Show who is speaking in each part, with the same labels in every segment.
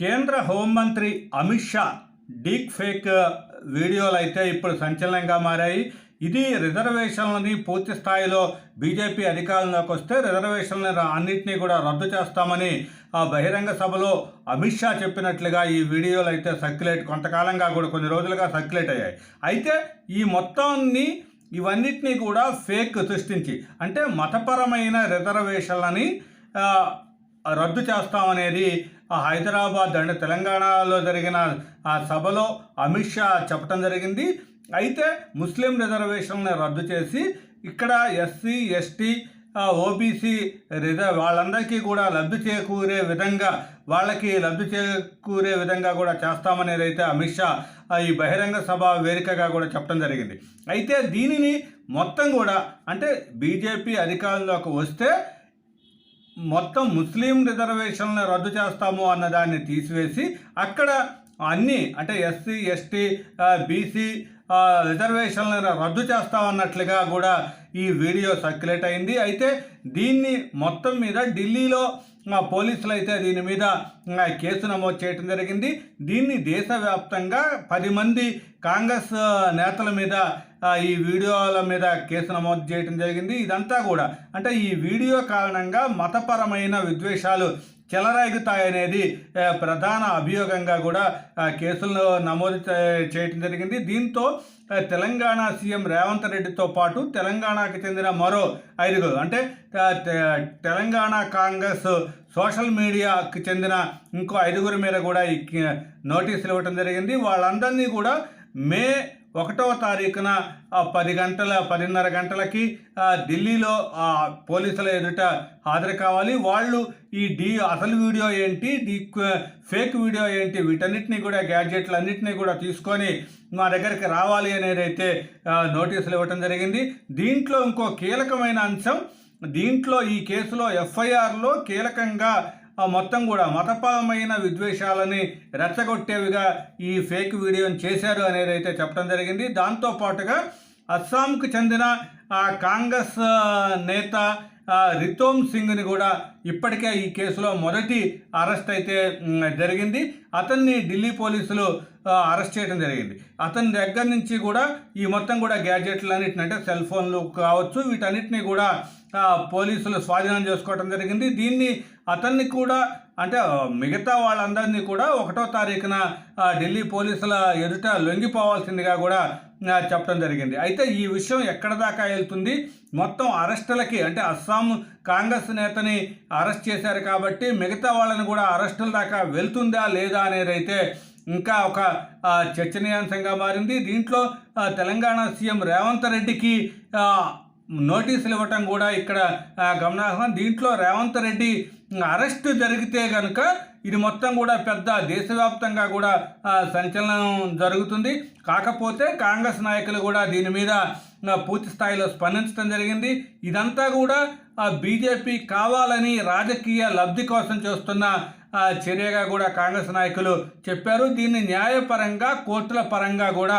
Speaker 1: కేంద్ర హోంమంత్రి అమిత్ షా డీక్ ఫేక్ వీడియోలు అయితే ఇప్పుడు సంచలనంగా మారాయి. ఇది రిజర్వేషన్లని పూర్తి స్థాయిలో బీజేపీ అధికారంలోకి వస్తే రిజర్వేషన్లను అన్నింటినీ కూడా రద్దు చేస్తామని ఆ బహిరంగ సభలో అమిత్ షా చెప్పినట్లుగా ఈ వీడియోలు అయితే సర్క్యులేట్ కొంతకాలంగా కూడా కొన్ని రోజులుగా సర్క్యులేట్ అయ్యాయి. అయితే ఈ మొత్తాన్ని ఇవన్నిటినీ కూడా ఫేక్ సృష్టించి అంటే మతపరమైన రిజర్వేషన్లని రద్దు చేస్తామనేది హైదరాబాద్ అంటే తెలంగాణలో జరిగిన ఆ సభలో అమిత్ షా చెప్పడం జరిగింది. అయితే ముస్లిం రిజర్వేషన్లను రద్దు చేసి ఇక్కడ ఎస్సీ ఎస్టీ ఓబీసీ రిజర్వ్ వాళ్ళందరికీ కూడా లబ్ధి చేకూరే విధంగా వాళ్ళకి లబ్ధి చేకూరే విధంగా కూడా చేస్తామనేది అయితే అమిత్ షా ఈ బహిరంగ సభ వేదికగా కూడా చెప్పడం జరిగింది. అయితే దీనిని మొత్తం కూడా అంటే బీజేపీ అధికారంలోకి వస్తే మొత్తం ముస్లిం రిజర్వేషన్లను రద్దు చేస్తాము అన్నదాన్ని తీసివేసి అక్కడ అన్నీ అంటే ఎస్సీ ఎస్టీ బీసీ రిజర్వేషన్లను రద్దు చేస్తామన్నట్లుగా కూడా ఈ వీడియో సర్క్యులేట్ అయింది. అయితే దీన్ని మొత్తం మీద ఢిల్లీలో పోలీసులు అయితే దీని మీద కేసు నమోదు చేయడం జరిగింది. దీన్ని దేశవ్యాప్తంగా పది మంది కాంగ్రెస్ నేతల మీద ఈ వీడియోల మీద కేసు నమోదు చేయడం జరిగింది. ఇదంతా కూడా అంటే ఈ వీడియో కారణంగా మతపరమైన విద్వేషాలు చెలరేగుతాయనేది ప్రధాన అభియోగంగా కూడా కేసులను నమోదు చేయటం చేయడం జరిగింది. దీంతో తెలంగాణ సీఎం రేవంత్ రెడ్డితో పాటు తెలంగాణకు చెందిన మరో ఐదుగురు అంటే తెలంగాణ కాంగ్రెస్ సోషల్ మీడియాకి చెందిన ఇంకో ఐదుగురి మీద కూడా ఈ నోటీసులు ఇవ్వడం జరిగింది. వాళ్ళందరినీ కూడా మే ఒకటవ తారీఖున పది గంటల పదిన్నర గంటలకి ఢిల్లీలో పోలీసుల ఎదుట హాజరు కావాలి. వాళ్ళు ఈ డీ అసలు వీడియో ఏంటి డీ ఫేక్ వీడియో ఏంటి వీటన్నిటిని కూడా గ్యాడ్జెట్లు అన్నింటినీ కూడా తీసుకొని మా దగ్గరికి రావాలి అనేది అయితే నోటీసులు ఇవ్వటం జరిగింది. దీంట్లో ఇంకో కీలకమైన అంశం దీంట్లో ఈ కేసులో ఎఫ్ఐఆర్లో కీలకంగా మొత్తం కూడా మతపరమైన విద్వేషాలని రెచ్చగొట్టేవిగా ఈ ఫేక్ వీడియోని చేశారు అనేది అయితే చెప్పడం జరిగింది. దాంతోపాటుగా అస్సాంకు చెందిన కాంగ్రెస్ నేత రితోమ్ సింగ్ని కూడా ఇప్పటికే ఈ కేసులో మొదటి అరెస్ట్ అయితే జరిగింది. అతన్ని ఢిల్లీ పోలీసులు అరెస్ట్ చేయడం జరిగింది. అతని దగ్గర నుంచి కూడా ఈ మొత్తం కూడా గ్యాడ్జెట్లు అన్నిటిని అంటే సెల్ ఫోన్లు కావచ్చు వీటన్నిటిని కూడా పోలీసులు స్వాధీనం చేసుకోవడం జరిగింది. దీన్ని అతన్ని కూడా అంటే మిగతా వాళ్ళందరినీ కూడా ఒకటో తారీఖున ఢిల్లీ పోలీసుల ఎదుట లొంగిపోవాల్సిందిగా కూడా చెప్పడం జరిగింది. అయితే ఈ విషయం ఎక్కడ దాకా వెళ్తుంది? మొత్తం అరెస్టులకి అంటే అస్సాం కాంగ్రెస్ నేతని అరెస్ట్ చేశారు కాబట్టి మిగతా వాళ్ళని కూడా అరెస్టుల దాకా వెళ్తుందా లేదా అనేది అయితే ఇంకా ఒక చర్చనీయాంశంగా మారింది. దీంట్లో తెలంగాణ సీఎం రేవంత్ రెడ్డికి నోటీసులు ఇవ్వటం కూడా ఇక్కడ గమనార్హం. దీంట్లో రేవంత్ రెడ్డి అరెస్ట్ జరిగితే కనుక ఇది మొత్తం కూడా పెద్ద దేశవ్యాప్తంగా కూడా సంచలనం జరుగుతుంది. కాకపోతే కాంగ్రెస్ నాయకులు కూడా దీని మీద పూర్తి స్థాయిలో స్పందించడం జరిగింది. ఇదంతా కూడా బీజేపీ కావాలని రాజకీయ లబ్ధి కోసం చేస్తున్న చర్యగా కూడా కాంగ్రెస్ నాయకులు చెప్పారు. దీన్ని న్యాయపరంగా కోర్టుల పరంగా కూడా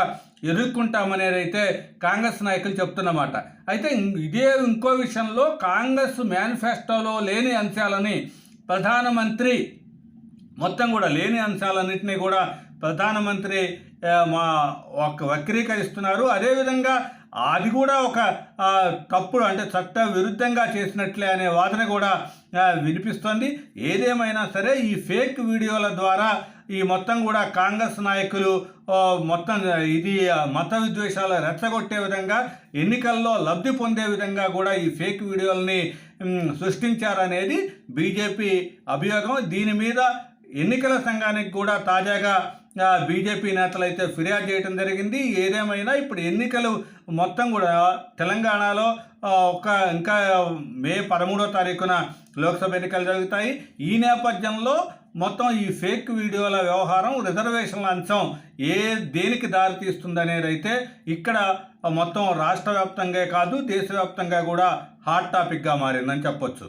Speaker 1: ఎదుర్కొంటామనేది అయితే కాంగ్రెస్ నాయకులు చెప్తున్నమాట. అయితే ఇదే ఇంకో విషయంలో కాంగ్రెస్ మేనిఫెస్టోలో లేని అంశాలని ప్రధానమంత్రి మొత్తం కూడా లేని అంశాలన్నింటినీ కూడా ప్రధానమంత్రి మా ఒక వక్రీకరిస్తున్నారు. అదేవిధంగా అది కూడా ఒక తప్పుడు అంటే చట్ట విరుద్ధంగా చేసినట్లే అనే వాదన కూడా వినిపిస్తోంది. ఏదేమైనా సరే ఈ ఫేక్ వీడియోల ద్వారా ఈ మొత్తం కూడా కాంగ్రెస్ నాయకులు మొత్తం ఇది మత విద్వేషాలు రెచ్చగొట్టే విధంగా ఎన్నికల్లో లబ్ధి పొందే విధంగా కూడా ఈ ఫేక్ వీడియోలని సృష్టించారనేది బీజేపీ అభియోగం. దీని మీద ఎన్నికల సంఘానికి కూడా తాజాగా బీజేపీ నేతలు అయితే ఫిర్యాదు చేయడం జరిగింది. ఏదేమైనా ఇప్పుడు ఎన్నికలు మొత్తం కూడా తెలంగాణలో ఒక ఇంకా మే పదమూడో తారీఖున లోక్సభ ఎన్నికలు జరుగుతాయి. ఈ నేపథ్యంలో మొత్తం ఈ ఫేక్ వీడియోల వ్యవహారం రిజర్వేషన్ల అంశం ఏ దేనికి దారితీస్తుందనేది అయితే ఇక్కడ మొత్తం రాష్ట్ర వ్యాప్తంగా కాదు దేశవ్యాప్తంగా కూడా హాట్ టాపిక్గా మారిందని చెప్పొచ్చు.